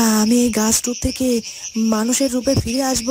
আমি এই গাছ রূপ থেকে মানুষের রূপে ফিরে আসব।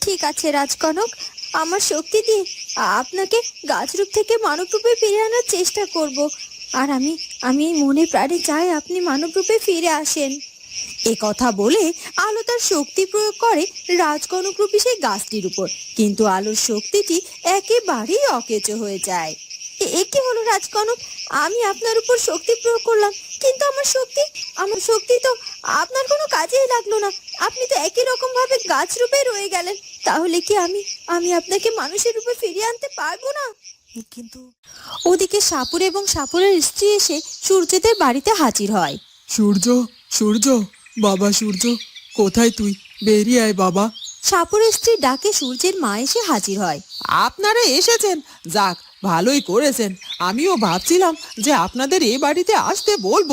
ঠিক আছে, রাজকনক। আমার শক্তি দিয়ে আপনাকে গাছ রূপ থেকে মানব রূপে ফিরে আনার চেষ্টা করব। আর আমি আমি মনে প্রাণে চাই আপনি মানব রূপে ফিরে আসেন। এ কথা বলে আলো তার শক্তি প্রয়োগ করে রাজকনক রূপী সেই গাছটির উপর। কিন্তু আলোর শক্তিটি একেবারেই অকেচো হয়ে যায়। এ- এ কি হলো রাজকনক? আমি আপনার উপর শক্তি প্রয়োগ করলাম কিন্তু আমার শক্তি আমার শক্তি তো আপনার কোনো কাজেই লাগল না। আপনি তো একই রকম ভাবে গাছ রূপে রয়ে গেলেন। তাহলে কি আমি আমি আপনাকে মানুষের রূপে ফিরিয়ে আনতে পারব না? কিন্তু ওদিকে সাপুর এবং সাপুরের স্ত্রী এসে সূর্যদের বাড়িতে হাজির হয়। সূর্য সূর্য বাবা সূর্য কোথায় তুই? বেরিয়ে আয় বাবা। সাপুরের স্ত্রী ডাকে সূর্যের মা এসে হাজির হয়। আপনারা এসেছেন যাক ভালোই করেছেন। আমিও ভাবছিলাম যে আপনাদের এই বাড়িতে আসতে বলব।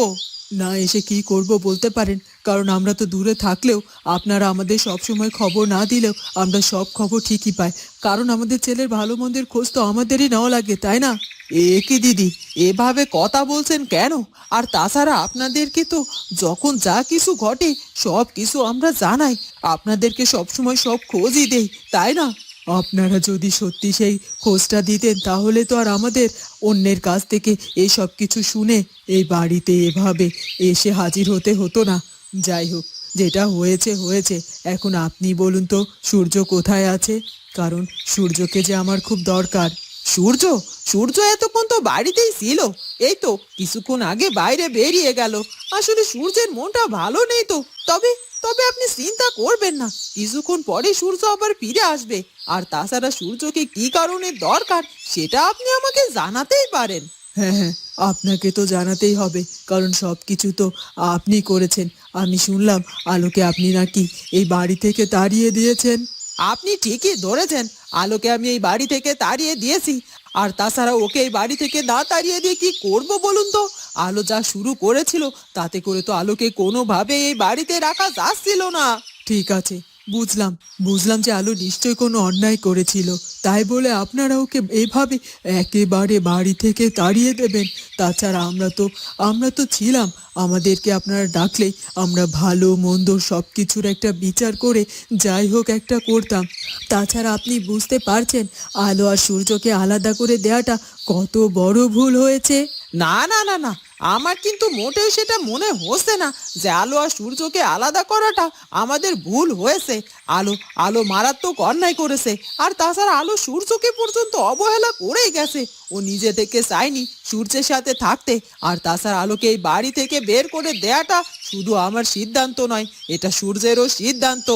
না এসে কি করব বলতে পারেন, কারণ আমরা তো দূরে থাকলেও আপনারা আমাদের সব সময় খবর না দিলেও আমরা সব খবর ঠিকই পাই। কারণ আমাদের ছেলের ভালো মন্দের খোঁজ তো আমাদেরই নেওয়া লাগে, তাই না? এ কি দিদি, এভাবে কথা বলছেন কেন? আর তাছাড়া আপনাদেরকে তো যখন যা কিছু ঘটে সব কিছু আমরা জানাই। আপনাদেরকে সবসময় সব খোঁজই দেই, তাই না? আপনারা যদি সত্যি সেই খোঁজটা দিতেন, তাহলে তো আর আমাদের অন্যের কাছ থেকে এসব সব কিছু শুনে এই বাড়িতে এভাবে এসে হাজির হতে হতো না। যাই হোক, যেটা হয়েছে হয়েছে। এখন আপনি বলুন তো, সূর্য কোথায় আছে? কারণ সূর্যকে যে আমার খুব দরকার। সূর্য সূর্য এতক্ষণ তো বাড়িতেই ছিল। এই তো কিছুক্ষণ আগে বাইরে বেরিয়ে গেল। আসলে সূর্যের মনটা ভালো নেই তো। তবে তবে আপনি চিন্তা করবেন না। কিছুক্ষণ পরে সূর্য আবার ফিরে আসবে। আর তাছাড়া সূর্যকে কি কারণে দরকার, সেটা আপনি আমাকে জানাতেই পারেন। হ্যাঁ হ্যাঁ আপনাকে তো জানাতেই হবে। কারণ সব কিছু তো আপনি করেছেন। আমি শুনলাম আলোকে আপনি নাকি এই বাড়ি থেকে তাড়িয়ে দিয়েছেন। আপনি ঠিকই ধরেছেন, আলোকে আমি এই বাড়ি থেকে তাড়িয়ে দিয়েছি। আর তাছাড়া ওকে এই বাড়ি থেকে না তাড়িয়ে দিয়ে কি করব বলুন তো? আলো যা শুরু করেছিল, তাতে করে তো আলোকে কোনোভাবে এই বাড়িতে রাখা যাচ্ছিল না। ঠিক আছে বুঝলাম বুঝলাম যে আলো নিশ্চয়ই কোনো অন্যায় করেছিল। তাই বলে আপনারা ওকে এভাবে একেবারে বাড়ি থেকে তাড়িয়ে দেবেন। তাছাড়া আমরা তো আমরা তো ছিলাম। আমাদেরকে আপনারা ডাকলেই আমরা ভালো, মন্দ সব কিছুর একটা বিচার করে যাই হোক একটা করতাম। তাছাড়া আপনি বুঝতে পারছেন, আলো আর সূর্যকে আলাদা করে দেওয়াটা কত বড় ভুল হয়েছে? না না না না। আমার কিন্তু মোটেও সেটা মনে হচ্ছে না যে আলো আর সূর্যকে আলাদা করাটা আমাদের ভুল হয়েছে। আলো আলো মারাত্মক অন্যায় করেছে আর তাছাড়া আলো সূর্যকে পর্যন্ত অবহেলা করেই গেছে। ও নিজে থেকে চায়নি সূর্যের সাথে থাকতে আর তাছাড়া আলোকে এই বাড়ি থেকে বের করে দেয়াটা শুধু আমার সিদ্ধান্ত নয়, এটা সূর্যেরও সিদ্ধান্ত।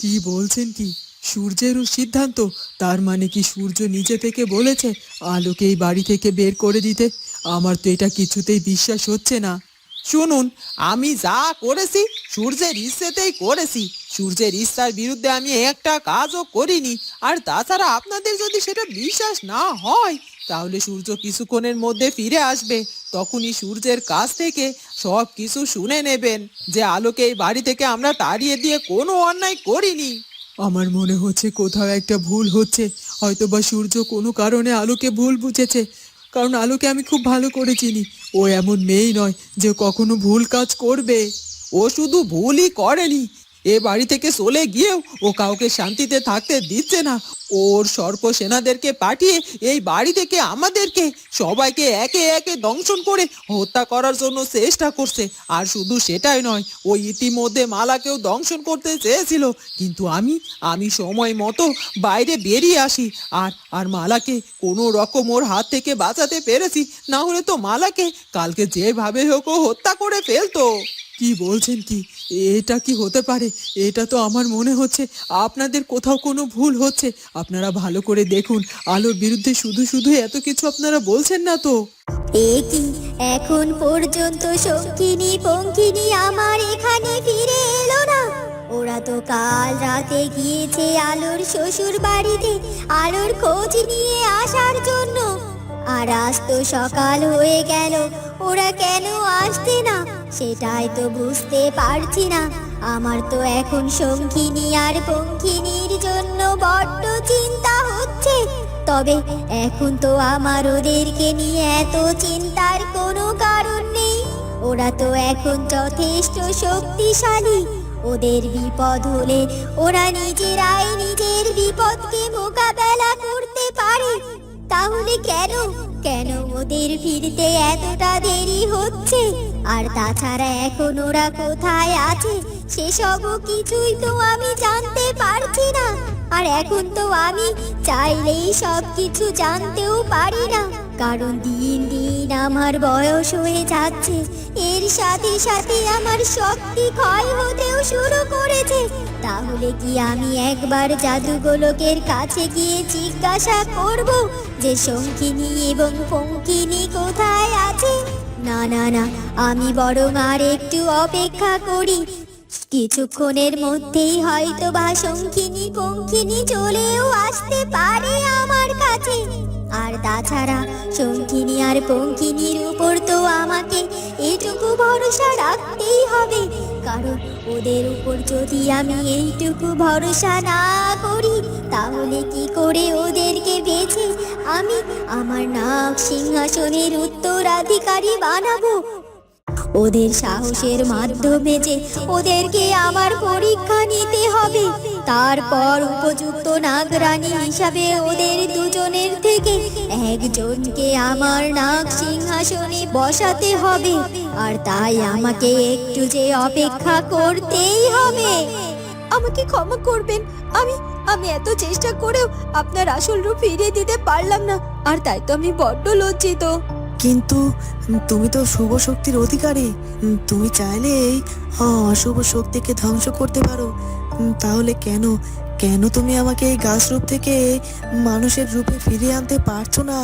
কি বলছেন কি? সূর্যেরও সিদ্ধান্ত। তার মানে কি সূর্য নিজে থেকে বলেছে, আলোকে এই বাড়ি থেকে বের করে দিতে? আমার তো এটা কিছুতেই বিশ্বাস হচ্ছে না। শুনুন, আমি যা করেছি, সূর্যের ইচ্ছেতেই করেছি। সূর্যের ইচ্ছার বিরুদ্ধে আমি একটা কাজও করিনি। আর তাছাড়া আপনাদের যদি সেটা বিশ্বাস না হয়, তাহলে সূর্য কিছুক্ষণের মধ্যে ফিরে আসবে। তখনই সূর্যের কাছ থেকে সব কিছু শুনে নেবেন যে আলোকে এই বাড়ি থেকে আমরা তাড়িয়ে দিয়ে কোনো অন্যায় করিনি। আমার মনে হচ্ছে কোথাও একটা ভুল হচ্ছে। হয়তো বা সূর্য কোনো কারণে আলোকে ভুল বুঝেছে। কারণ আলোকে আমি খুব ভালো করে চিনি। ও এমন মেয়েই নয় যে কখনো ভুল কাজ করবে। ও শুধু ভুলই করেনি। এ বাড়ি থেকে চলে গিয়েও ও কাউকে শান্তিতে থাকতে দিচ্ছে না। ওর সর্প সেনাদেরকে পাঠিয়ে এই বাড়ি থেকে আমাদেরকে সবাইকে একে একে দংশন করে হত্যা করার জন্য চেষ্টা করছে। আর শুধু সেটাই নয়, ও ইতিমধ্যে মালাকেও দংশন করতে চেয়েছিল। কিন্তু আমি আমি সময় মতো বাইরে বেরিয়ে আসি। আর আর মালাকে কোনো রকম ওর হাত থেকে বাঁচাতে পেরেছি। না হলে তো মালাকে কালকে যেভাবে হোক ও হত্যা করে ফেলতো। কি বলছেন কি? এটা কি হতে পারে? এটা তো আমার মনে হচ্ছে আপনাদের কোথাও কোনো ভুল হচ্ছে। আপনারা ভালো করে দেখুন, আলোর বিরুদ্ধে শুধু শুধু এত কিছু আপনারা বলছেন না তো। কি? এখন পর্যন্ত আমার এখানে ফিরে এলো না। ওরা তো কাল রাতে গিয়েছে আলোর শ্বশুর বাড়িতে, আলোর খোঁজ নিয়ে আসার জন্য। আর আজ তো সকাল হয়ে গেল, ওরা কেন আসছে না? সেটাই তো বুঝতে পারছি না। আমার তো এখন শঙ্কিনী আর পঙ্খিনীর জন্য বড্ড চিন্তা হচ্ছে। তবে এখন তো আমার ওদেরকে নিয়ে এত চিন্তার কোনো কারণ নেই। ওরা তো এখন যথেষ্ট শক্তিশালী। ওদের বিপদ হলে ওরা নিজেরাই নিজের বিপদকে মোকাবেলা করতে পারে। তাহলে কেন? কেন ওদের ফিরতে এতটা দেরি হচ্ছে? আর তাছাড়া এখন ওরা কোথায় আছে সেসব কিছুই তো আমি জানতে পারছি না। আর এখন তো আমি চাইলেই সব কিছু জানতেও পারি না। কারণ দিন দিন আমার বয়স হয়ে যাচ্ছে, এর সাথে সাথে আমার শক্তি ক্ষয় হতেও শুরু করেছে। তাহলে কি আমি একবার জাদুগোলকের কাছে গিয়ে জিজ্ঞাসা করব যে শঙ্খিনী এবং পঙ্কিনী কোথায় আছে? না না না, আমি বরং আর একটু অপেক্ষা করি। কিছুক্ষণের মধ্যেই হয়তো বা শঙ্কিনী পঙ্কিনী চলেও আসতে পারে আমার কাছে। আর তাছাড়া শঙ্কিনী আর পঙ্কিনীর উপর তো আমাকে এটুকু ভরসা রাখতেই হবে। কারণ ওদের উপর যদি আমি এইটুকু ভরসা না করি, তাহলে কি করে ওদেরকে বেছে আমি আমার নাক সিংহাসনের উত্তরাধিকারী বানাবো? ওদের সাহসের মাধ্যমে যে ওদেরকে আমার পরীক্ষা নিতে হবে তারপর উপযুক্ত নাগরানী হিসাবে ওদের দুজনের থেকে একজনকে আমার নাগ সিংহাসনে বসাতে হবে। আর তাই আমাকে একটু যে অপেক্ষা করতেই হবে। আমাকে ক্ষমা করবেন। আমি আমি এত চেষ্টা করেও আপনার আসল রূপ ফিরিয়ে দিতে পারলাম না। আর তাই তো আমি বড্ড লজ্জিত। কিন্তু তুমি তো শুভ শক্তির অধিকারী। তুমি চাইলেই অশুভ শক্তিকে ধ্বংস করতে পারো। তাহলে কেন? কেন তুমি আমাকে এই গাছ রূপ থেকে মানুষের রূপে ফিরিয়ে আনতে পারছ না?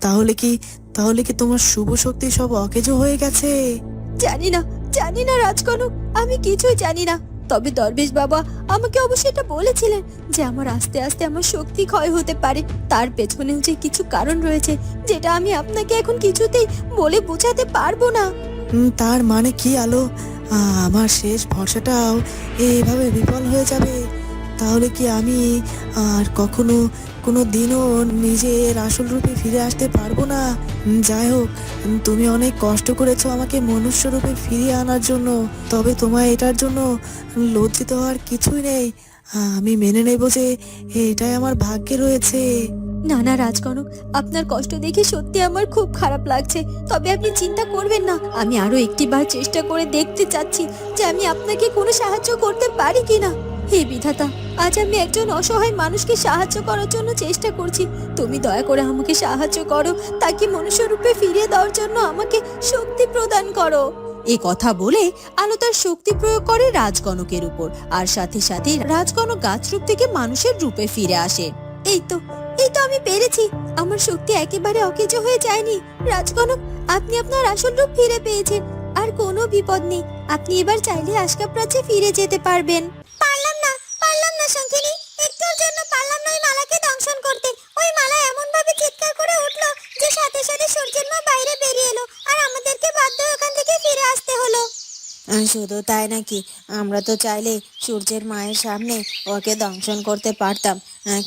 তাহলে কি তাহলে কি তোমার শুভ শক্তি সব অকেজো হয়ে গেছে? জানি না জানি না রাজকনক আমি কিছুই জানি না। তবে দরবেশ বাবা আমাকে অবশ্যই এটা বলেছিলেন যে আমার আস্তে আস্তে আমার শক্তি ক্ষয় হতে পারে। তার পেছনেও যে কিছু কারণ রয়েছে যেটা আমি আপনাকে এখন কিছুতেই বলে বোঝাতে পারব না। তার মানে কি আলো? আমার শেষ ভরসাটাও এইভাবে বিফল হয়ে যাবে। তাহলে কি আমি আর কখনো কোনো দিনও নিজের আসল রূপে ফিরে আসতে পারব না? যাই হোক, তুমি অনেক কষ্ট করেছ আমাকে মনুষ্য রূপে ফিরিয়ে আনার জন্য। তবে তোমায় এটার জন্য লজ্জিত হওয়ার কিছুই নেই। আমি মেনে নেব যে এটাই আমার ভাগ্যে রয়েছে। না না আপনার কষ্ট দেখে সত্যি আমার খুব খারাপ লাগছে। তবে আপনি চিন্তা করবেন না, আমি আরও একটি বার চেষ্টা করে দেখতে চাচ্ছি যে আমি আপনাকে কোনো সাহায্য করতে পারি কিনা। হে বিধাতা, আজ আমি একজন অসহায় মানুষকে সাহায্য করার জন্য চেষ্টা করছি। তুমি দয়া করে আমাকে সাহায্য করো, তাকে মনুষ্য রূপে ফিরিয়ে দেওয়ার জন্য আমাকে শক্তি প্রদান করো। এ কথা বলে আলো তার শক্তি প্রয়োগ করে রাজগণকের উপর, আর সাথে সাথে রাজগণক গাছ গাছরূপ থেকে মানুষের রূপে ফিরে আসে। এই তো এই তো আমি পেরেছি। আমার শক্তি একেবারে অকেজো হয়ে যায়নি। রাজকনক, আপনি আপনার আসল রূপ ফিরে পেয়েছেন। আর কোনো বিপদ নেই। আপনি এবার চাইলে আশকাপ রাজ্যে ফিরে যেতে পারবেন। পারলাম না পারলাম না শঙ্কিনী। একটুর জন্য পারলাম না ওই মালাকে দংশন করতে। ওই মালা এমন ভাবে চিৎকার করে উঠল যে সাথে সাথে সূর্যের মা বাইরে বেরিয়ে এলো। আর আমাদেরকে শুধু তাই নাকি আমরা তো চাইলে সূর্যের মায়ের সামনে ওকে দংশন করতে পারতাম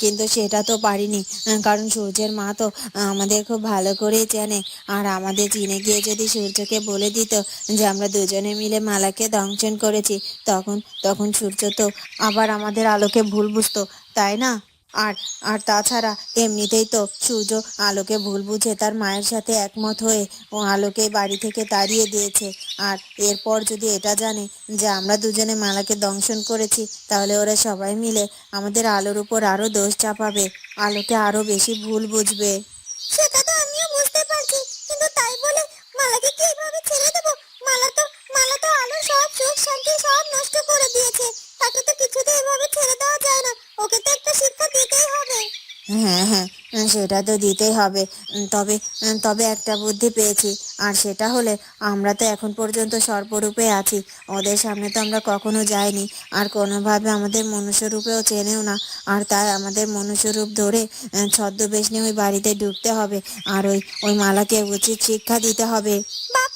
কিন্তু সেটা তো পারিনি কারণ সূর্যের মা তো আমাদের খুব ভালো করেই জানে। আর আমাদের চিনে গিয়ে যদি সূর্যকে বলে দিত যে আমরা দুজনে মিলে মালাকে দংশন করেছি, তখন তখন সূর্য তো আবার আমাদের আলোকে ভুল বুঝতো, তাই না? আর আর তাছাড়া এমনিতেই তো সূর্য আলোকে ভুল বুঝে তার মায়ের সাথে একমত হয়ে ও আলোকে বাড়ি থেকে তাড়িয়ে দিয়েছে। আর এরপর যদি এটা জানে যে আমরা দুজনে মালাকে দংশন করেছি, তাহলে ওরা সবাই মিলে আমাদের আলোর উপর আরও দোষ চাপাবে, আলোকে আরও বেশি ভুল বুঝবে। সেটা হ্যাঁ হ্যাঁ সেটা তো দিতেই হবে। তবে তবে একটা বুদ্ধি পেয়েছি। আর সেটা হলে আমরা তো এখন পর্যন্ত সর্পরূপে আছি। ওদের সামনে তো আমরা কখনো যাইনি। আর কোনোভাবে আমাদের মনুষ্য রূপেও চেনেও না। আর তাই আমাদের মনুষ্যরূপ ধরে ছদ্মবেশ নিয়ে ওই বাড়িতে ঢুকতে হবে। আর ওই ওই মালাকে উচিত শিক্ষা দিতে হবে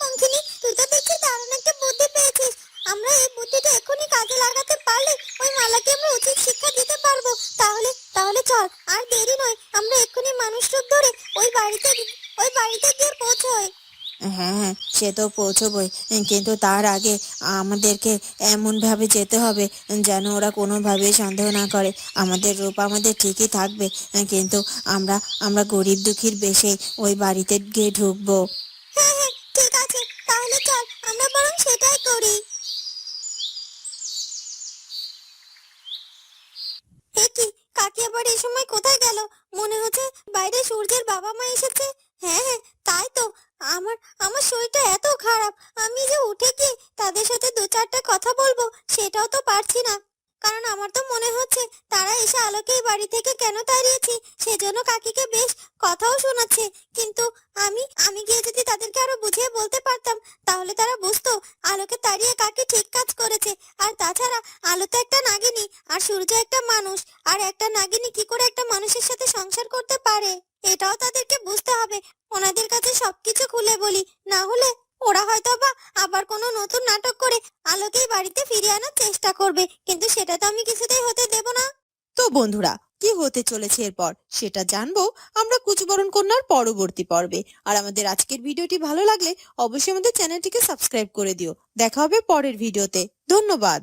পঙ্কিনি তুই তো দেখছি দারুণ একটা বুদ্ধি পেয়েছিস আমরা এই বুদ্ধিটা এখনই কাজে লাগাতে পারলে ওই মালাকে আমরা উচিত শিক্ষা দিতে পারব তাহলে তাহলে চল আর দেরি নয় আমরা এক্ষুনি মানুষ রূপ ধরে ওই বাড়িতে ওই বাড়িতে গিয়ে পৌঁছোই। হ্যাঁ হ্যাঁ সে তো পৌঁছবই। কিন্তু তার আগে আমাদেরকে এমনভাবে যেতে হবে যেন ওরা কোনোভাবেই সন্দেহ না করে। আমাদের রূপ আমাদের ঠিকই থাকবে কিন্তু আমরা আমরা গরিব দুঃখীর বেশে ওই বাড়িতে গিয়ে ঢুকবো। হ্যাঁ হ্যাঁ ঠিক আছে। তাহলে চল আমরা বরং সেটাই করি এ কি কাকি আবার এই সময় কোথায় গেল মনে হচ্ছে বাইরে সূর্যের বাবা মা এসেছে। হ্যাঁ হ্যাঁ তাই তো। আমার আমার শরীরটা এত খারাপ। আমি যে উঠে কি তাদের সাথে দু চারটা কথা বলব, সেটাও তো পারছি না। কারণ আমার তো মনে হচ্ছে তারা এসে আলোকে এই বাড়ি থেকে কেন তাড়িয়েছি সেজন্য কাকিকে বেশ কথাও শোনাচ্ছে। কিন্তু আমি আমি গিয়ে যদি তাদেরকে আরও বুঝিয়ে বলতে পারতাম, তাহলে তারা বুঝতো আলোকে তাড়িয়ে কাকে ঠিক কাজ করেছে। আর তাছাড়া আলো তো একটা নাগিনী, আর সূর্য একটা মানুষ। আর একটা নাগিনী কি করে একটা মানুষের সাথে সংসার করতে পারে? এটাও তাদেরকে বুঝতে হবে। ওনাদের কাছে সবকিছু খুলে বলি। না হলে ওরা হয়তো বা আবার কোনো নতুন নাটক করে আলোকেই বাড়িতে ফিরিয়ে আনার চেষ্টা করবে। কিন্তু সেটা তো আমি কিছুতেই হতে দেব না। তো বন্ধুরা, কি হতে চলেছে এরপর? সেটা জানব আমরা কুচবরণ কন্যার পরবর্তী পর্বে। আর আমাদের আজকের ভিডিওটি ভালো লাগলে অবশ্যই আমাদের চ্যানেলটিকে সাবস্ক্রাইব করে দিও। দেখা হবে পরের ভিডিওতে। ধন্যবাদ।